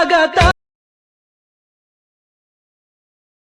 ನಕ್ಕಾಗ